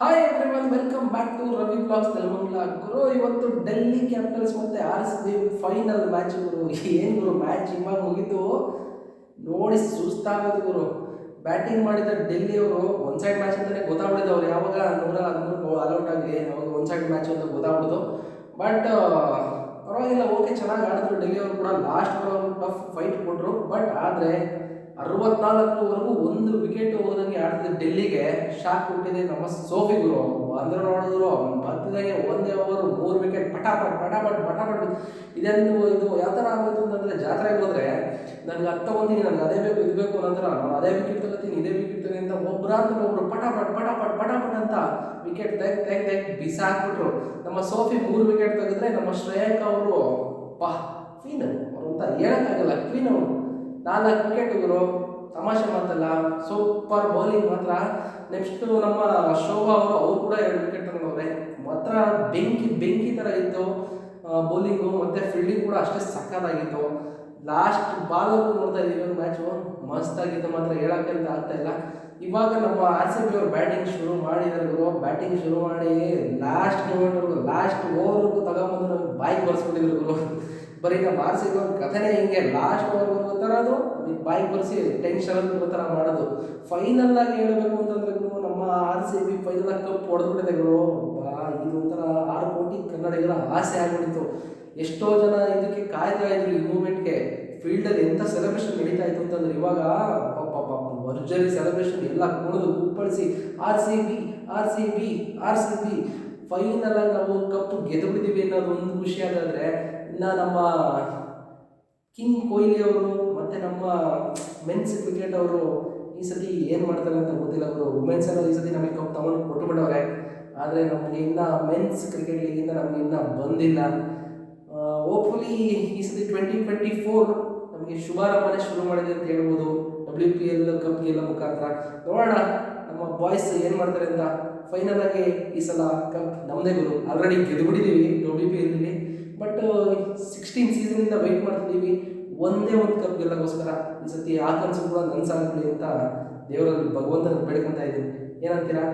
Hi everyone welcome back to Ravi blogs Nelamangala ಗುರು, ಇವತ್ತು Delhi capitals ಮತ್ತೆ R C B final match ಗುರು. ಏನು ಗುರು match ಇವಾಗ ಹೋಗಿತ್ತು ನೋಡಿ ಸುಸ್ತಾಗೋದು ಗುರು. ಬ್ಯಾಟಿಂಗ್ ಮಾಡಿದ ಡೆಲ್ಲಿ ಅವರು ಒನ್ ಸೈಡ್ ಮ್ಯಾಚ್ ಅಂತಾನೆ ಗೊತ್ತಾಗ್ಬಿಡಿದ್ದು ಅವ್ರು. ಯಾವಾಗ ನೂರ ಹದಿಮೂರು ಅಲೌಟ್ ಆಗಲಿ ಅವಾಗ ಒನ್ ಸೈಡ್ ಮ್ಯಾಚ್ ಅಂತ ಗೊತ್ತಾಗ್ಬಿಡ್ತು ಬಟ್ ಪರವಾಗಿಲ್ಲ ಓಕೆ ಚೆನ್ನಾಗಿ ಆಡಿದ್ರು ಡೆಲ್ಲಿ ಅವರು ಕೂಡ. ಲಾಸ್ಟ್ ಟಫ್ ಫೈಟ್ ಕೊಟ್ಟರು ಬಟ್ ಆದರೆ ಅರವತ್ನಾಲ್ಕರವರೆಗೂ ಒಂದು ವಿಕೆಟ್ ಹೋದಂಗೆ ಆಡ್ತಿದ್ದ ಡೆಲ್ಲಿಗೆ ಶಾಕ್ ಕೊಟ್ಟಿದೆ ನಮ್ಮ ಸೋಫಿ ಗುರು ಅಂದ್ರೆ ನೋಡಿದ್ರು ಬದ್ದಂಗೆ ಒಂದೇ ಓವರ್ ಮೂರು ವಿಕೆಟ್ ಪಟಾಪಟ್ ಪಟಾಪಟ್ ಪಟಾಪಟ್. ಇದೆಂದು ಇದು ಯಾವ ಥರ ಆಗೋಯ್ತು ಅಂತಂದರೆ ಜಾತ್ರೆಗೆ ಹೋದ್ರೆ ನನಗೆ ಅರ್ಥ ತಗೊಂತೀನಿ ನನಗೆ ಅದೇ ಬೇಕು, ಇದು ಬೇಕು ನಂತರ ನಾನು ಅದೇ ವಿಕೆಟ್ ತಗೋತೀನಿ, ಇದೇ ವಿಕೆಟ್ ತಗೋತೀನಿ ಅಂತ ಒಬ್ಬರಾದ್ಮೇಲೆ ಒಬ್ರು ಪಟಾಪಟ್ ಪಟಾಪಟ್ ಪಟಾಪಟ್ ಅಂತ ವಿಕೆಟ್ ತೆಗ್ ತೆಗ್ ತೆಗ್ ಬಿಸಾಕ್ಬಿಟ್ರು. ನಮ್ಮ ಸೋಫಿ ಮೂರು ವಿಕೆಟ್ ತೆಗೆದ್ರೆ ನಮ್ಮ ಶ್ರೇಯಕ್ ಅವರು ಪಾ ಕ್ವೀನ್ ಅವರು ಅಂತ ಹೇಳೋಕ್ಕಾಗಲ್ಲ ಕ್ವೀನ್ ಅವರು. ನಾಲ್ಕು ವಿಕೆಟ್ ಗುರು ತಮಾಷೆ ಮಾತಲ್ಲ, ಸೂಪರ್ ಬೌಲಿಂಗ್ ಮಾತ್ರ. ನೆಕ್ಸ್ಟ್ ನಮ್ಮ ಶೋಭಾ ಅವರು, ಅವ್ರು ಕೂಡ ಎರಡು ವಿಕೆಟ್ ತಗೊಂಡವ್ರೆ. ಮಾತ್ರ ಬೆಂಕಿ ಬೆಂಕಿ ಥರ ಇತ್ತು ಬೌಲಿಂಗು ಮತ್ತು ಫೀಲ್ಡಿಂಗ್ ಕೂಡ ಅಷ್ಟೇ ಸಕ್ಕತ್ತಾಗಿತ್ತು ಲಾಸ್ಟ್ ಬಾಲ್ ನೋಡ್ತಾ ಇದ್ದೀವಿ ಮ್ಯಾಚು ಮಸ್ತಾಗಿತ್ತು ಮಾತ್ರ ಹೇಳೋಕ್ಕಂತ ಆಗ್ತಾ ಇಲ್ಲ. ಇವಾಗ ನಮ್ಮ ಆರ್ ಸಿ ಬಿ ಅವ್ರು ಬ್ಯಾಟಿಂಗ್ ಶುರು ಮಾಡಿದ್ರು ಬ್ಯಾಟಿಂಗ್ ಶುರು ಮಾಡಿ ಲಾಸ್ಟ್ ಮೂಮೆಂಟ್ವರೆಗೂ ಲಾಸ್ಟ್ ಓವರ್ಗೂ ತಗೊಂಬಂದು ನಮಗೆ ಬಾಯಿಗೆ ಬರ್ಸ್ಕೊಂಡಿದ್ರು ಬರೀ ನಮ್ಮ ಆರ್ ಒಂದು ಕಥೆನೇ ಹಿಂಗೆ ಲಾಸ್ಟ್ ಓವರ್ವರೆಗೂ ಅದು ಬಾಯಿಗೆ ಬರೆಸಿ ಟೆನ್ಷನ್ ಅಂತ ಥರ ಮಾಡೋದು. ಫೈನಲ್ ಆಗಿ ಹೇಳಬೇಕು ಅಂತಂದ್ರೆ ನಮ್ಮ ಆರ್ ಸಿ ಬಿ ಫೈನಲ್ ಆಗಿ ಕಪ್ ಹೊಡೆದ್ಬಿಟ್ಟಿದೆ ಗುರು. ಬಾ, ಇದು ಒಂಥರ ಆರು ಕೋಟಿ ಕನ್ನಡಿಗರ ಆಸೆ ಆಗಿಬಿಡ್ತು ಎಷ್ಟೋ ಜನ ಇದಕ್ಕೆ ಕಾಯ್ತಾ ಇದ್ರು ಈ ಮೂಮೆಂಟ್ಗೆ ಫೀಲ್ಡಲ್ಲಿ ಎಂಥ ಸೆಲೆಬ್ರೇಷನ್ ನಡೀತಾ ಇತ್ತು ಅಂತಂದ್ರೆ ಇವಾಗ ಭರ್ಜರಿ ಸೆಲೆಬ್ರೇಷನ್ ಎಲ್ಲ ಕುಣಿದು ಕುಪ್ಪಳಿಸಿ R C B R C B R C B final ಆಗಿ ನಾವು ಕಪ್ ಗೆದ್ದು ಬಿಟ್ಟಿದ್ದೀವಿ ಅನ್ನೋದು ಒಂದು ಖುಷಿ ಆಗಾದ್ರೆ ಇನ್ನು ನಮ್ಮ ಕಿಂಗ್ ಕೊಹ್ಲಿ ಅವರು ಮತ್ತು ನಮ್ಮ ಮೆನ್ಸ್ ಕ್ರಿಕೆಟ್ ಅವರು ಈ ಸತಿ ಏನು ಮಾಡ್ತಾರೆ ಅಂತ ಗೊತ್ತಿಲ್ಲ. ಅವರು ವುಮೆನ್ಸ್ ಅನ್ನೋದು ಈ ಸತಿ ನಮಗೆ ತಗೊಂಡು ಕೊಟ್ಟು ಬಿಡವ್ರೆ ಆದರೆ ನಮಗೆ ಇನ್ನೂ ಮೆನ್ಸ್ ಕ್ರಿಕೆಟ್ ಲೀಗಿಂದ ನಮಗೆ ಇನ್ನೂ ಬಂದಿಲ್ಲ. ಹೋಪ್ಫುಲಿ ಈ ಸತಿ ಟ್ವೆಂಟಿ ಟ್ವೆಂಟಿ ಫೋರ್ ನಮಗೆ ಶುಭಾರಂಭನೆ ಶುರು ಮಾಡಿದೆ ಅಂತ ಹೇಳ್ಬೋದು. ಡಬ್ಲ್ಯೂ ಪಿ ಎಲ್ ಕಪ್ ಎಲ್ಲ ಮುಖಾಂತರ. ನೋಡೋಣ. ನಮ್ಮ ಬಾಯ್ಸ್ ಏನು ಮಾಡ್ತಾರೆ ಅಂತ ಫೈನಲ್ ಆಗಿ ಈ ಸಲ ಕಪ್ ನಮ್ಮದೇ ಗುರು. ಆಲ್ರೆಡಿ ಗೆದ್ದುಬಿಟ್ಟಿದ್ದೀವಿ ಡಬ್ಲ್ಯೂ ಪಿ ಬಟ್ ಸಿಕ್ಸ್ಟೀನ್ ಸೀಸನಿಂದ ವೆಯ್ಟ್ ಮಾಡ್ತಿದ್ದೀವಿ ಒಂದೇ ಒಂದು ಕಪ್ ಗೆಲ್ಲೋಕ್ಕೋಸ್ಕರ ಈ ಸತಿ ಆ ಕನಸು ಕೂಡ ನನಸಾಗ್ಬಿಡಿ ಅಂತ ದೇವರಲ್ಲಿ ಭಗವಂತನ ಬೇಡ್ಕೊಂತ ಇದ್ದೀನಿ. ಏನಂತೀರಾ?